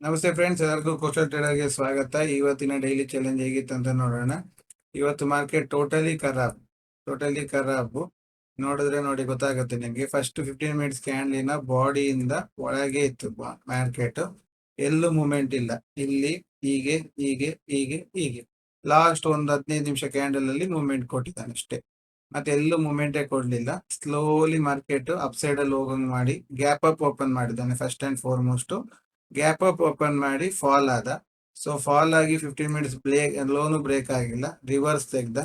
ನಮಸ್ತೆ ಫ್ರೆಂಡ್ಸ್ ಎಲ್ಲರಿಗೂ ಕೋಸ್ಟಲ್ ಟ್ರೇಡರ್ಗೆ ಸ್ವಾಗತ. ಇವತ್ತಿನ ಡೈಲಿ ಚಾಲೆಂಜ್ ಹೇಗಿತ್ತು ಅಂತ ನೋಡೋಣ. ಇವತ್ತು ಮಾರ್ಕೆಟ್ ಟೋಟಲಿ ಖರಾಬ್ ಟೋಟಲಿ ಖರಾಬ್. ನೋಡಿದ್ರೆ ನೋಡಿ ಗೊತ್ತಾಗುತ್ತೆ ನಿಮಗೆ. ಫಸ್ಟ್ ಫಿಫ್ಟೀನ್ ಮಿನಿಟ್ಸ್ ಕ್ಯಾಂಡ್ಲಿನ ಬಾಡಿಯಿಂದ ಒಳಗೆ ಇತ್ತು ಮಾರ್ಕೆಟ್ ಎಲ್ಲೂ ಮೂಮೆಂಟ್ ಇಲ್ಲ. ಇಲ್ಲಿ, ಹೀಗೆ ಹೀಗೆ ಹೀಗೆ ಹೀಗೆ. ಲಾಸ್ಟ್ ಒಂದು ಹದಿನೈದು ನಿಮಿಷ ಕ್ಯಾಂಡಲ್ ಅಲ್ಲಿ ಮೂಮೆಂಟ್ ಕೊಟ್ಟಿದ್ದಾನೆ ಅಷ್ಟೇ. ಮತ್ತೆ ಎಲ್ಲೂ ಮೂಮೆಂಟೇ ಕೊಡ್ಲಿಲ್ಲ. ಸ್ಲೋಲಿ ಮಾರ್ಕೆಟ್ ಅಪ್ ಸೈಡ್ ಅಲ್ಲಿ ಹೋಗಂಗ್ ಮಾಡಿ ಗ್ಯಾಪ್ ಅಪ್ ಓಪನ್ ಮಾಡಿದ್ದಾನೆ first and foremost gap up open ಮಾಡಿ ಫಾಲ್ ಆದ. ಸೊ ಫಾಲ್ ಆಗಿ ಫಿಫ್ಟೀನ್ ಮಿನಿಟ್ಸ್ ಬ್ರೇಕ್ ಲೋನು ಬ್ರೇಕ್ ಆಗಿಲ್ಲ. ರಿವರ್ಸ್ ತೆಗ್ದ.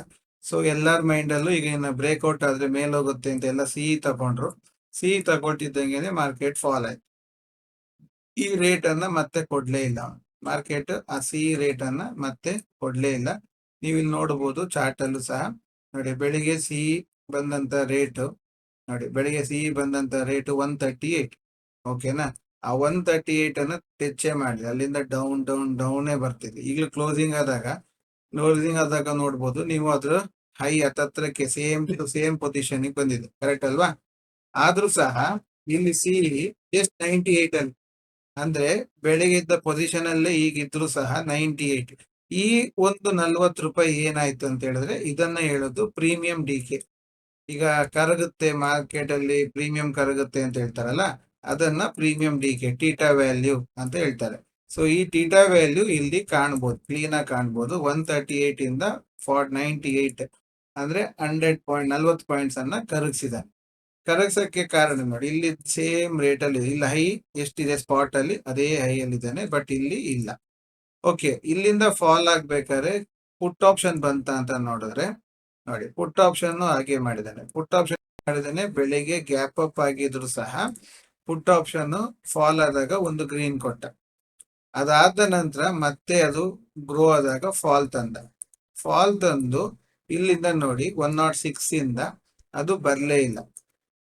ಸೊ ಎಲ್ಲರ ಮೈಂಡ್ ಅಲ್ಲೂ ಈಗ ಇನ್ನು ಬ್ರೇಕ್ಔಟ್ ಆದ್ರೆ ಮೇಲೋಗುತ್ತೆ ಅಂತ ಎಲ್ಲ ಸಿಹಿ ತಗೊಂಡ್ರು. ಸಿಹಿ ತಗೊಳ್ತಿದ್ದಂಗೆ ಮಾರ್ಕೆಟ್ ಫಾಲ್ ಆಯ್ತು. ಈ ರೇಟ್ ಅನ್ನ ಮತ್ತೆ ಕೊಡ್ಲೇ ಇಲ್ಲ. ಮಾರ್ಕೆಟ್ ಆ ಸಿಹಿ ರೇಟ್ ಅನ್ನ ಮತ್ತೆ ಕೊಡ್ಲೇ ಇಲ್ಲ. ನೀವು ಇಲ್ಲಿ ಚಾರ್ಟ್ ಅಲ್ಲೂ ಸಹ. ನೋಡಿ, ಬೆಳಿಗ್ಗೆ ಸಿಹಿ ಬಂದಂತ ರೇಟ್ ನೋಡಿ, ಬೆಳಿಗ್ಗೆ ಸಿಹಿ ಬಂದಂತ ರೇಟ್ ಒನ್ ಓಕೆನಾ ಆ ಒನ್ ತರ್ಟಿ ಏಟ್ ಅನ್ನ ಟೆಚ್ಚೇ ಮಾಡಿದೆ ಅಲ್ಲಿಂದ ಡೌನ್ ಡೌನ್ ಡೌನೇ ಬರ್ತಿದೆ. ಈಗಲೂ ಕ್ಲೋಸಿಂಗ್ ಆದಾಗ ಕ್ಲೋಸಿಂಗ್ ಆದಾಗ ನೋಡ್ಬೋದು ನೀವು ಅದ್ರ ಹೈ ಹತ್ತತ್ರಕ್ಕೆ ಸೇಮ್ ಸೇಮ್ ಪೊಸಿಷನ್ ಬಂದಿದೆ. ಕರೆಕ್ಟ್ ಅಲ್ವಾ? ಆದ್ರೂ ಸಹ ಇಲ್ಲಿ ಸಿ ಜಸ್ಟ್ ನೈಂಟಿ ಏಟ್ ಅಲ್ಲಿ. ಅಂದ್ರೆ ಬೆಳಿಗ್ಗೆ ಇದ್ದ ಪೊಸಿಷನ್ ಅಲ್ಲೇ ಈಗಿದ್ರು ಸಹ ನೈಂಟಿ ಏಟ್ ಈ ಒಂದು ನಲ್ವತ್ತು ರೂಪಾಯಿ ಏನಾಯ್ತು ಅಂತ ಹೇಳಿದ್ರೆ ಇದನ್ನ ಹೇಳೋದು ಪ್ರೀಮಿಯಂ ಡಿ ಕೆ ಈಗ ಕರಗುತ್ತೆ ಮಾರ್ಕೆಟ್ ಅಲ್ಲಿ ಪ್ರೀಮಿಯಂ ಕರಗುತ್ತೆ ಅಂತ ಹೇಳ್ತಾರಲ್ಲ ಅದನ್ನ premium decay theta value ಅಂತ ಹೇಳ್ತಾರೆ. ಸೊ ಈ ಟೀಟಾ ವ್ಯಾಲ್ಯೂ ಇಲ್ಲಿ ಕಾಣ್ಬೋದು ಕ್ಲೀನ್ ಆಗಿ ಕಾಣ್ಬೋದು. ಒನ್ ತರ್ಟಿ ಏಟ್ ಇಂದ ಫಾರ್ ನೈಂಟಿ ಏಟ್ ಅಂದ್ರೆ ಹಂಡ್ರೆಡ್ ಪಾಯಿಂಟ್ ನಲ್ವತ್ತು ಪಾಯಿಂಟ್ಸ್ ಅನ್ನ ಕರಗಿಸಿದ. ಕರಗಿಸಕ್ಕೆ ಕಾರಣ ನೋಡಿ, ಇಲ್ಲಿ ಸೇಮ್ ರೇಟ್ ಅಲ್ಲಿ ಇಲ್ಲಿ ಹೈ ಎಷ್ಟಿದೆ ಸ್ಪಾಟ್ ಅಲ್ಲಿ? ಅದೇ ಹೈ ಅಲ್ಲಿ ಇದ್ದಾನೆ ಬಟ್ ಇಲ್ಲಿ ಇಲ್ಲ. ಓಕೆ ಇಲ್ಲಿಂದ ಫಾಲ್ ಆಗ್ಬೇಕಾದ್ರೆ ಪುಟ್ ಆಪ್ಷನ್ ಬಂತ ಅಂತ ನೋಡಿದ್ರೆ, ನೋಡಿ ಪುಟ್ ಆಪ್ಷನ್ ಹಾಗೆ ಮಾಡಿದ್ದಾನೆ. ಪುಟ್ ಆಪ್ಷನ್ ಮಾಡಿದಾನೆ ಬೆಳಿಗ್ಗೆ ಗ್ಯಾಪ್ ಅಪ್ ಆಗಿದ್ರು ಸಹ ಪುಟ್ ಆಪ್ಷನ್ ಫಾಲ್ ಆದಾಗ ಒಂದು ಗ್ರೀನ್ ಕೊಟ್ಟ. ಅದಾದ ನಂತರ ಮತ್ತೆ ಅದು ಗ್ರೋ ಆದಾಗ ಫಾಲ್ ತಂದ. ಫಾಲ್ ತಂದು ಇಲ್ಲಿಂದ ನೋಡಿ ಒನ್ ನಾಟ್ ಸಿಕ್ಸ್ ಇಂದ ಅದು ಬರಲೇ ಇಲ್ಲ.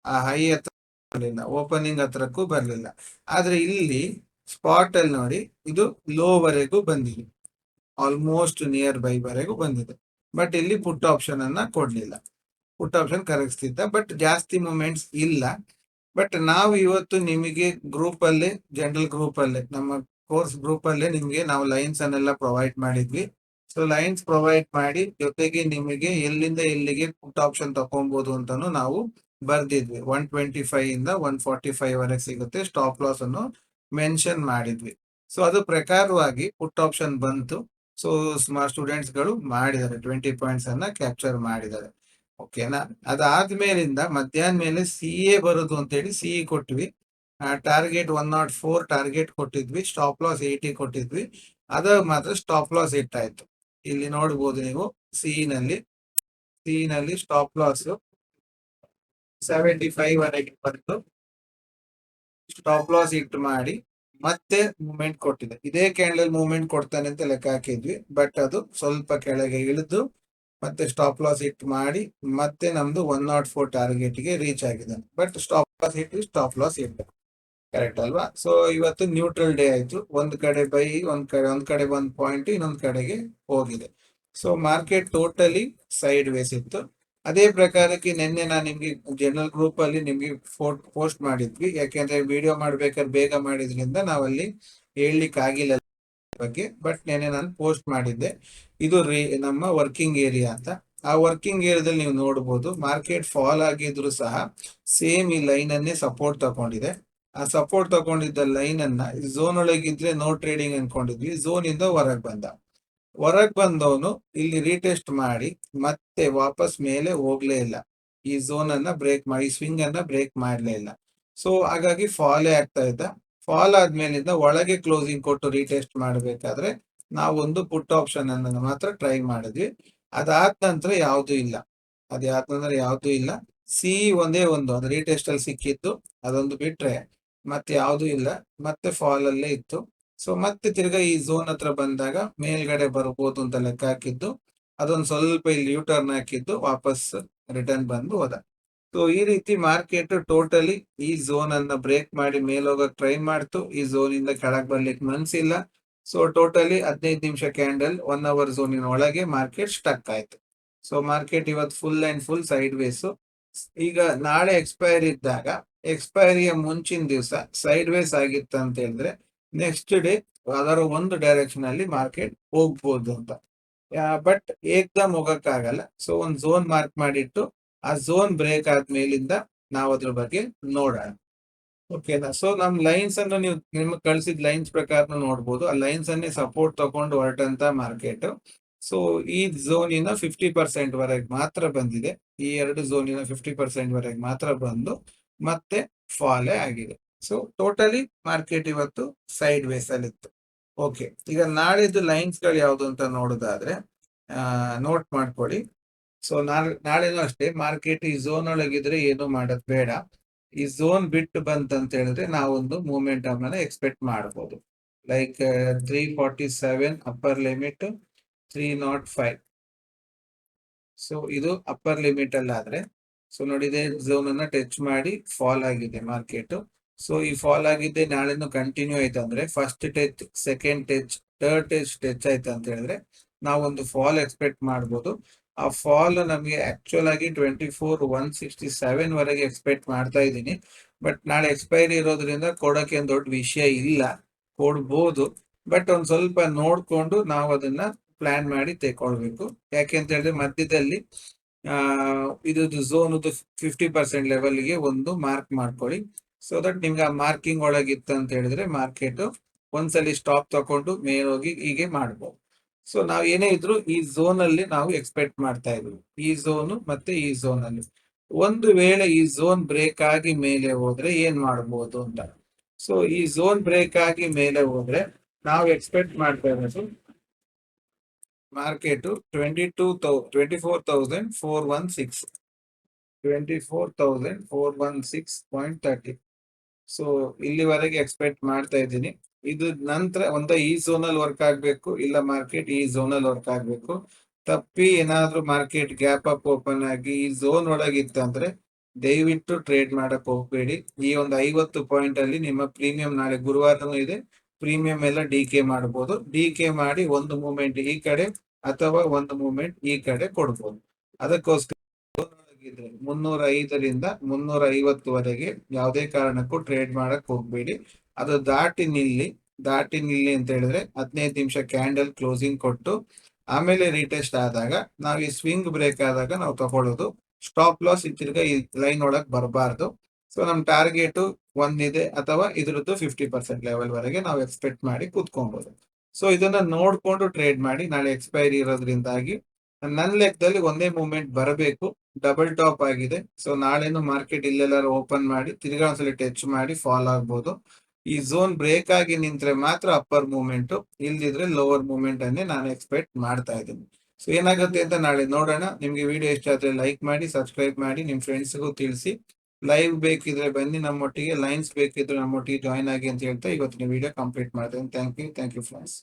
ಆ ಹೈ ಹತ್ರ ಬರಲಿಲ್ಲ. ಓಪನಿಂಗ್ ಹತ್ರಕ್ಕೂ ಬರಲಿಲ್ಲ. ಆದ್ರೆ ಇಲ್ಲಿ ಸ್ಪಾಟ್ ಅಲ್ಲಿ ನೋಡಿ ಇದು ಲೋ ವರೆಗೂ ಬಂದಿದೆ. ಆಲ್ಮೋಸ್ಟ್ ನಿಯರ್ ಬೈ ವರೆಗೂ ಬಂದಿದೆ. ಬಟ್ ಇಲ್ಲಿ ಪುಟ್ ಆಪ್ಷನ್ ಅನ್ನ ಕೊಡ್ಲಿಲ್ಲ. ಪುಟ್ ಆಪ್ಷನ್ ಕರಗಿಸ್ತಿದ್ದ. ಬಟ್ ಜಾಸ್ತಿ ಮೂಮೆಂಟ್ಸ್ ಇಲ್ಲ. ಬಟ್ ನಾವು ಇವತ್ತು ನಿಮಗೆ ಗ್ರೂಪ್ ಅಲ್ಲಿ ಜನರಲ್ ಗ್ರೂಪ್ ಅಲ್ಲಿ, ನಮ್ಮ ಕೋರ್ಸ್ ಗ್ರೂಪ್ ಅಲ್ಲೇ ನಿಮಗೆ ನಾವು ಲೈನ್ಸ್ ಅನ್ನೆಲ್ಲ ಪ್ರೊವೈಡ್ ಮಾಡಿದ್ವಿ. ಸೊ ಲೈನ್ಸ್ ಪ್ರೊವೈಡ್ ಮಾಡಿ ಜೊತೆಗೆ ನಿಮಗೆ ಎಲ್ಲಿಂದ ಎಲ್ಲಿಗೆ ಪುಟ್ ಆಪ್ಷನ್ ತಕೊಬಹುದು ಅಂತಾನು ನಾವು ಬರ್ದಿದ್ವಿ. ಒನ್ ಟ್ವೆಂಟಿ ಫೈವ್ ಇಂದ ಒನ್ ಫಾರ್ಟಿ ಫೈವ್ ವರೆಗೆ ಸಿಗುತ್ತೆ ಸ್ಟಾಪ್ ಲಾಸ್ ಅನ್ನು ಮೆನ್ಷನ್ ಮಾಡಿದ್ವಿ. ಸೊ ಅದು ಪ್ರಕಾರವಾಗಿ ಪುಟ್ ಆಪ್ಷನ್ ಬಂತು. ಸೊ ಸ್ಮಾರ್ಟ್ ಸ್ಟೂಡೆಂಟ್ಸ್ಗಳು ಮಾಡಿದ್ದಾರೆ ಟ್ವೆಂಟಿ ಪಾಯಿಂಟ್ಸ್ ಅನ್ನ ಕ್ಯಾಪ್ಚರ್ ಮಾಡಿದ್ದಾರೆ. ಓಕೆನಾ ಅದಾದ್ಮೇಲಿಂದ ಮಧ್ಯಾಹ್ನ ಮೇಲೆ ಸಿ ಎ ಬರೋದು ಅಂತ ಹೇಳಿ ಸಿ ಇ ಕೊಟ್ವಿ target one naught four target ಕೊಟ್ಟಿದ್ವಿ. ಸ್ಟಾಪ್ ಲಾಸ್ ಏಯ್ಟಿ ಕೊಟ್ಟಿದ್ವಿ. ಅದ ಮಾತ್ರ ಸ್ಟಾಪ್ ಲಾಸ್ ಇಟ್ಟಾಯ್ತು. ಇಲ್ಲಿ ನೋಡ್ಬೋದು ನೀವು ಸಿ ನಲ್ಲಿ. ಸಿ ನಲ್ಲಿ ಸ್ಟಾಪ್ ಲಾಸ್ ಸೆವೆಂಟಿ ಫೈವ್ ವರೆಗೆ ಬಂತು. ಸ್ಟಾಪ್ ಲಾಸ್ ಇಟ್ ಮಾಡಿ ಮತ್ತೆ ಮೂವ್ಮೆಂಟ್ ಕೊಟ್ಟಿದೆ. ಇದೇ ಕ್ಯಾಂಡಲ್ ಮೂವ್ಮೆಂಟ್ ಕೊಡ್ತಾನೆ ಅಂತ ಲೆಕ್ಕ ಹಾಕಿದ್ವಿ. ಬಟ್ ಅದು ಸ್ವಲ್ಪ ಕೆಳಗೆ ಇಳಿದು ಮತ್ತೆ ಸ್ಟಾಪ್ ಲಾಸ್ ಇಟ್ ಮಾಡಿ ಮತ್ತೆ ನಮ್ದು ಒನ್ ನಾಟ್ ಫೋರ್ ಟಾರ್ಗೆಟ್ಗೆ ರೀಚ್ ಆಗಿದೆ. But stop loss hit stop loss ಇಟ್ಟು ಕರೆಕ್ಟ್ ಅಲ್ವಾ? ಸೊ ಇವತ್ತು ನ್ಯೂಟ್ರಲ್ ಡೇ ಆಯ್ತು. ಒಂದ್ ಕಡೆ ಬೈ ಒಂದ್ ಕಡೆ ಒಂದ್ ಕಡೆ ಒಂದ್ ಪಾಯಿಂಟ್ ಇನ್ನೊಂದ್ ಕಡೆಗೆ ಹೋಗಿದೆ. So market totally sideways ಇತ್ತು. ಅದೇ ಪ್ರಕಾರಕ್ಕೆ ನಿನ್ನೆ ನಾನು ನಿಮ್ಗೆ ಜನರಲ್ ಗ್ರೂಪ್ ಅಲ್ಲಿ ನಿಮ್ಗೆ ಪೋಸ್ಟ್ ಮಾಡಿದ್ವಿ. ಯಾಕೆಂದ್ರೆ ವಿಡಿಯೋ ಮಾಡ್ಬೇಕಾದ್ರೆ ಬೇಗ ಮಾಡಿದ್ರಿಂದ ನಾವಲ್ಲಿ ಹೇಳಲಿಕ್ಕೆ ಆಗಿಲ್ಲ ಬಗ್ಗೆ ಬಟ್ ನೆನ್ನೆ ನಾನು ಪೋಸ್ಟ್ ಮಾಡಿದ್ದೆ. ಇದು ನಮ್ಮ ವರ್ಕಿಂಗ್ ಏರಿಯಾ ಅಂತ. ಆ ವರ್ಕಿಂಗ್ ಏರಿಯಾದಲ್ಲಿ ನೀವು ನೋಡಬಹುದು ಮಾರ್ಕೆಟ್ ಫಾಲ್ ಆಗಿದ್ರು ಸಹ ಸೇಮ್ ಈ ಲೈನ್ ಅನ್ನೇ ಸಪೋರ್ಟ್ ತಗೊಂಡಿದೆ. ಆ ಸಪೋರ್ಟ್ ತಗೊಂಡಿದ್ದ ಲೈನ್ ಅನ್ನ ಝೋನ್ ಒಳಗಿದ್ರೆ ನೋ ಟ್ರೇಡಿಂಗ್ ಅನ್ಕೊಂಡಿದ್ವಿ ಝೋನ್ ಇಂದ ಹೊರಗ್ ಬಂದ. ಹೊರಗ್ ಬಂದವನು ಇಲ್ಲಿ ರೀಟೆಸ್ಟ್ ಮಾಡಿ, ಮತ್ತೆ ವಾಪಸ್ ಮೇಲೆ ಹೋಗ್ಲೇ ಇಲ್ಲ. ಈ ಝೋನ್ ಅನ್ನ ಬ್ರೇಕ್ ಮಾಡಿ ಸ್ವಿಂಗ್ ಅನ್ನ ಬ್ರೇಕ್ ಮಾಡ್ಲೇ ಇಲ್ಲ. ಸೊ ಹಾಗಾಗಿ ಫಾಲೇ ಆಗ್ತಾ ಇದ್ದ ಫಾಲ್ ಆದ್ಮೇಲಿಂದ ಒಳಗೆ ಕ್ಲೋಸಿಂಗ್ ಕೊಟ್ಟು ರೀಟೆಸ್ಟ್ ಮಾಡಬೇಕಾದ್ರೆ ನಾವೊಂದು ಪುಟ್ ಆಪ್ಷನ್ ಅನ್ನ ಮಾತ್ರ ಟ್ರೈ ಮಾಡಿದ್ವಿ. ಅದಾದ ನಂತರ ಯಾವುದು ಇಲ್ಲ. ಅದಾದ ನಂತರ ಯಾವುದು ಇಲ್ಲ. ಸಿ ಒಂದೇ ಒಂದು, ಅದು ರೀಟೆಸ್ಟ್ ಅಲ್ಲಿ ಸಿಕ್ಕಿತ್ತು ಅದೊಂದು ಬಿಟ್ರೆ ಮತ್ತೆ ಯಾವುದು ಇಲ್ಲ. ಮತ್ತೆ ಫಾಲ್ ಅಲ್ಲೇ ಇತ್ತು. ಸೊ ಮತ್ತೆ ತಿರ್ಗಾ ಈ ಝೋನ್ ಹತ್ರ ಬಂದಾಗ ಮೇಲ್ಗಡೆ ಬರ್ಬೋದು ಅಂತ ಲೆಕ್ಕ ಹಾಕಿದ್ದು. ಅದೊಂದು ಸ್ವಲ್ಪ ಇಲ್ಲಿ ಯೂ ಟರ್ನ್ ಹಾಕಿದ್ದು, ವಾಪಸ್ ರಿಟರ್ನ್ ಬಂದು ಹೋದ. ಸೊ ಈ ರೀತಿ ಮಾರ್ಕೆಟ್ ಟೋಟಲಿ ಈ ಝೋನ್ ಅನ್ನ ಬ್ರೇಕ್ ಮಾಡಿ ಮೇಲೋಗಕ್ ಟ್ರೈ ಮಾಡ್ತು. ಈ ಝೋನ್ ಇಂದ ಕೆಳಗ್ ಬರ್ಲಿಕ್ಕೆ ಮನ್ಸಿಲ್ಲ. ಸೊ ಟೋಟಲಿ ಹದಿನೈದು ನಿಮಿಷ ಕ್ಯಾಂಡಲ್ ಒನ್ ಅವರ್ ಝೋನಿನ ಒಳಗೆ ಮಾರ್ಕೆಟ್ ಸ್ಟಕ್ ಆಯ್ತು. ಸೊ ಮಾರ್ಕೆಟ್ ಇವತ್ತು full and full sideways ಈಗ ನಾಳೆ ಎಕ್ಸ್ಪೈರ್ ಇದ್ದಾಗ ಎಕ್ಸ್ಪೈರಿಯ ಮುಂಚಿನ ದಿವಸ ಸೈಡ್ ವೇಸ್ ಆಗಿತ್ತು ಅಂತ ಹೇಳಿದ್ರೆ ನೆಕ್ಸ್ಟ್ ಡೇ ಅದರ ಒಂದು ಡೈರೆಕ್ಷನ್ ಅಲ್ಲಿ ಮಾರ್ಕೆಟ್ ಹೋಗ್ಬೋದು ಅಂತ. ಬಟ್ ಏಕ್ದಮ್ ಹೋಗಕ್ಕಾಗಲ್ಲ. ಸೊ ಒಂದು ಝೋನ್ ಮಾರ್ಕ್ ಮಾಡಿಟ್ಟು ಆ ಝೋನ್ ಬ್ರೇಕ್ ಆದ್ಮೇಲಿಂದ ನಾವು ಅದ್ರ ಬಗ್ಗೆ ನೋಡೋಣ. ಓಕೆನಾ ಸೊ ನಮ್ ಲೈನ್ಸ್ ಅನ್ನು ನೀವು ನಿಮ್ಗೆ ಕಳ್ಸಿದ ಲೈನ್ಸ್ ಪ್ರಕಾರ ನೋಡ್ಬೋದು. ಆ ಲೈನ್ಸ್ ಅನ್ನೇ ಸಪೋರ್ಟ್ ತಗೊಂಡು ಹೊರಟಂತ ಮಾರ್ಕೆಟ್ ಸೊ ಈ ಝೋನಿನ ಫಿಫ್ಟಿ ಪರ್ಸೆಂಟ್ ವರೆಗೆ ಮಾತ್ರ ಬಂದಿದೆ. ಈ ಎರಡು ಝೋನಿನ ಫಿಫ್ಟಿ ಪರ್ಸೆಂಟ್ ವರೆಗೆ ಮಾತ್ರ ಬಂದು ಮತ್ತೆ ಫಾಲೇ ಆಗಿದೆ. ಸೊ ಟೋಟಲಿ ಮಾರ್ಕೆಟ್ ಇವತ್ತು ಸೈಡ್ ವೇಸ್ ಅಲ್ಲಿ ಇತ್ತು. ಓಕೆ ಈಗ ನಾಳೆದು ಲೈನ್ಸ್ಗಳು ಯಾವುದು ಅಂತ ನೋಡೋದಾದ್ರೆ ನೋಟ್ ಮಾಡ್ಕೊಳ್ಳಿ. ಸೊ ನಾಳೆ, ನಾಳೆನೂ ಅಷ್ಟೇ, ಮಾರ್ಕೆಟ್ ಈ ಝೋನ್ ಒಳಗಿದ್ರೆ ಏನು ಮಾಡೋದ್ ಬೇಡ. ಈ ಝೋನ್ ಬಿಟ್ಟು ಬಂತಂತ ಹೇಳಿದ್ರೆ ನಾವೊಂದು ಮೂಮೆಂಟ್ ಅನ್ನ ಎಕ್ಸ್ಪೆಕ್ಟ್ ಮಾಡಬಹುದು like three forty seven upper limit three naught five so ಇದು ಅಪ್ಪರ್ ಲಿಮಿಟ್ ಅಲ್ಲಾದ್ರೆ ಸೊ ನೋಡಿದೆ ಝೋನ್ ಅನ್ನ ಟಚ್ ಮಾಡಿ ಫಾಲ್ ಆಗಿದೆ ಮಾರ್ಕೆಟ್. ಸೊ ಈ ಫಾಲ್ ಆಗಿದ್ದೆ ನಾಳೆನು ಕಂಟಿನ್ಯೂ ಆಯ್ತು ಅಂದ್ರೆ first touch second touch third touch touch ಆಯ್ತು ಅಂತ ಹೇಳಿದ್ರೆ ನಾವೊಂದು ಫಾಲ್ ಎಕ್ಸ್ಪೆಕ್ಟ್ ಮಾಡ್ಬೋದು. ಆ ಫಾಲ್ ನಮಗೆ ಆಕ್ಚುಲ್ ಆಗಿ twenty four one sixty seven ವರೆಗೆ ಎಕ್ಸ್ಪೆಕ್ಟ್ ಮಾಡ್ತಾ ಇದ್ದೀನಿ. ಬಟ್ ನಾಳೆ ಎಕ್ಸ್ಪೈರಿ ಇರೋದ್ರಿಂದ ಕೊಡೋಕೆ ಒಂದು ದೊಡ್ಡ ವಿಷಯ ಇಲ್ಲ. ಕೊಡ್ಬೋದು. ಬಟ್ ಒಂದು ಸ್ವಲ್ಪ ನೋಡ್ಕೊಂಡು ನಾವು ಅದನ್ನ ಪ್ಲಾನ್ ಮಾಡಿ ತೆಕೊಳ್ಬೇಕು. ಯಾಕೆ ಅಂತ ಹೇಳಿದ್ರೆ ಮಧ್ಯದಲ್ಲಿ ಇದು ಝೋನ್ ಫಿಫ್ಟಿ ಪರ್ಸೆಂಟ್ ಲೆವೆಲ್ಗೆ ಒಂದು ಮಾರ್ಕ್ ಮಾಡ್ಕೊಳ್ಳಿ. ಸೊ ದಟ್ ನಿಮ್ಗೆ ಆ ಮಾರ್ಕಿಂಗ್ ಒಳಗಿತ್ತು ಅಂತ ಹೇಳಿದ್ರೆ ಮಾರ್ಕೆಟ್ ಒಂದ್ಸಲಿ ಸ್ಟಾಪ್ ತಕೊಂಡು ಮೇಲೋಗಿ ಹೀಗೆ ಮಾಡ್ಬೋದು. ಸೊ ನಾವ್ ಏನೇ ಇದ್ರು ಈ ಝೋನ್ ಅಲ್ಲಿ ನಾವು ಎಕ್ಸ್ಪೆಕ್ಟ್ ಮಾಡ್ತಾ ಇದ್ವಿ. ಈ ಝೋನ್ ಮತ್ತೆ ಈ ಝೋನ್ ಅಲ್ಲಿ. ಒಂದು ವೇಳೆ ಈ ಝೋನ್ ಬ್ರೇಕ್ ಆಗಿ ಮೇಲೆ ಹೋದ್ರೆ ಏನ್ ಮಾಡ್ಬೋದು ಅಂತ. ಸೊ ಈ ಝೋನ್ ಬ್ರೇಕ್ ಆಗಿ ಮೇಲೆ ಹೋದ್ರೆ ನಾವು ಎಕ್ಸ್ಪೆಕ್ಟ್ ಮಾಡ್ತಾ ಇರೋದು market twenty two thou twenty four thousand four one six twenty four thousand four one six point thirty so ಇಲ್ಲಿವರೆಗೆ ಎಕ್ಸ್ಪೆಕ್ಟ್ ಮಾಡ್ತಾ ಇದ್ದೀನಿ. ಇದು ನಂತರ ಒಂದ ಈ ಝೋನ್ ಅಲ್ಲಿ ವರ್ಕ್ ಆಗ್ಬೇಕು, ಇಲ್ಲ ಮಾರ್ಕೆಟ್ ಈ ಝೋನ್ ಅಲ್ಲಿ ವರ್ಕ್ ಆಗ್ಬೇಕು. ತಪ್ಪಿ ಏನಾದ್ರು ಮಾರ್ಕೆಟ್ ಗ್ಯಾಪ್ ಅಪ್ ಓಪನ್ ಆಗಿ ಈ ಝೋನ್ ಒಳಗಿತ್ತಂದ್ರೆ ದಯವಿಟ್ಟು ಟ್ರೇಡ್ ಮಾಡಕ್ ಹೋಗ್ಬೇಡಿ. ಈ ಒಂದು ಐವತ್ತು ಪಾಯಿಂಟ್ ಅಲ್ಲಿ ನಿಮ್ಮ ಪ್ರೀಮಿಯಂ ನಾಳೆ ಗುರುವಾರನೂ ಇದೆ ಪ್ರೀಮಿಯಂ ಎಲ್ಲ ಡಿ ಕೆ ಮಾಡಬಹುದು ಡಿ ಕೆ ಮಾಡಿ ಒಂದು ಮೂಮೆಂಟ್ ಈ ಕಡೆ ಅಥವಾ ಒಂದು ಮೂಮೆಂಟ್ ಈ ಕಡೆ ಕೊಡ್ಬೋದು. ಅದಕ್ಕೋಸ್ಕರ ಮುನ್ನೂರ ಐದರಿಂದ ಮುನ್ನೂರ ಐವತ್ತುವರೆಗೆ ಯಾವುದೇ ಕಾರಣಕ್ಕೂ ಟ್ರೇಡ್ ಮಾಡಕ್ ಹೋಗ್ಬೇಡಿ. ಅದು ದಾಟಿ ನಿಲ್ಲಿ ದಾಟಿ ನಿಲ್ಲಿ ಅಂತ ಹೇಳಿದ್ರೆ ಹದಿನೈದು ನಿಮಿಷ ಕ್ಯಾಂಡಲ್ ಕ್ಲೋಸಿಂಗ್ ಕೊಟ್ಟು ಆಮೇಲೆ ರೀಟೆಸ್ಟ್ ಆದಾಗ ನಾವು ಈ ಸ್ವಿಂಗ್ ಬ್ರೇಕ್ ಆದಾಗ ನಾವು ತಗೊಳ್ಳೋದು ಸ್ಟಾಪ್ ಲಾಸ್ ಇತ್ತಿರ್ಗ ಈ ಲೈನ್ ಒಳಗೆ ಬರಬಾರ್ದು. ಸೊ ನಮ್ ಟಾರ್ಗೆಟ್ ಇದೆ ಅಥವಾ ಇದ್ರದ್ದು ಫಿಫ್ಟಿ ಪರ್ಸೆಂಟ್ ಲೆವೆಲ್ ವರೆಗೆ ನಾವು ಎಕ್ಸ್ಪೆಕ್ಟ್ ಮಾಡಿ ಕೂತ್ಕೊಬಹುದು ಸೊ ಇದನ್ನ ನೋಡ್ಕೊಂಡು ಟ್ರೇಡ್ ಮಾಡಿ ನಾಳೆ ಎಕ್ಸ್ಪೈರಿ ಇರೋದ್ರಿಂದಾಗಿ ನನ್ನ ಲೆಕ್ಕದಲ್ಲಿ ಒಂದೇ ಮೂಮೆಂಟ್ ಬರಬೇಕು ಡಬಲ್ ಟಾಪ್ ಆಗಿದೆ. ಸೊ ನಾಳೆನು ಮಾರ್ಕೆಟ್ ಇಲ್ಲೆಲ್ಲಾರು ಓಪನ್ ಮಾಡಿ ತಿರ್ಗಾ ಒಂದ್ಸಲಿ ಟಚ್ ಮಾಡಿ ಫಾಲ್ ಆಗ್ಬೋದು. ಈ ಝೋನ್ ಬ್ರೇಕ್ ಆಗಿ ನಿಂತ್ರೆ ಮಾತ್ರ ಅಪ್ಪರ್ ಮೂವ್ಮೆಂಟ್ ಇಲ್ದಿದ್ರೆ ಲೋವರ್ ಮೂವ್ಮೆಂಟ್ ಅನ್ನೇ ನಾನು ಎಕ್ಸ್ಪೆಕ್ಟ್ ಮಾಡ್ತಾ ಇದ್ದೀನಿ. ಸೊ ಏನಾಗುತ್ತೆ ಅಂತ ನಾಳೆ ನೋಡೋಣ. ನಿಮ್ಗೆ ವಿಡಿಯೋ ಇಷ್ಟ ಆದ್ರೆ ಲೈಕ್ ಮಾಡಿ ಸಬ್ಸ್ಕ್ರೈಬ್ ಮಾಡಿ, ನಿಮ್ ಫ್ರೆಂಡ್ಸ್ಗೂ ತಿಳಿಸಿ. ಲೈವ್ ಬೇಕಿದ್ರೆ ಬನ್ನಿ, ನಮ್ಮೊಟ್ಟಿಗೆ ಲೈನ್ಸ್ ಬೇಕಿದ್ರೆ ನಮ್ಮೊಟ್ಟಿಗೆ ಜಾಯ್ನ್ ಆಗಿ ಅಂತ ಹೇಳ್ತಾ ಇವತ್ತಿನ ವಿಡಿಯೋ ಕಂಪ್ಲೀಟ್ ಮಾಡ್ತೇನೆ. Thank you thank you friends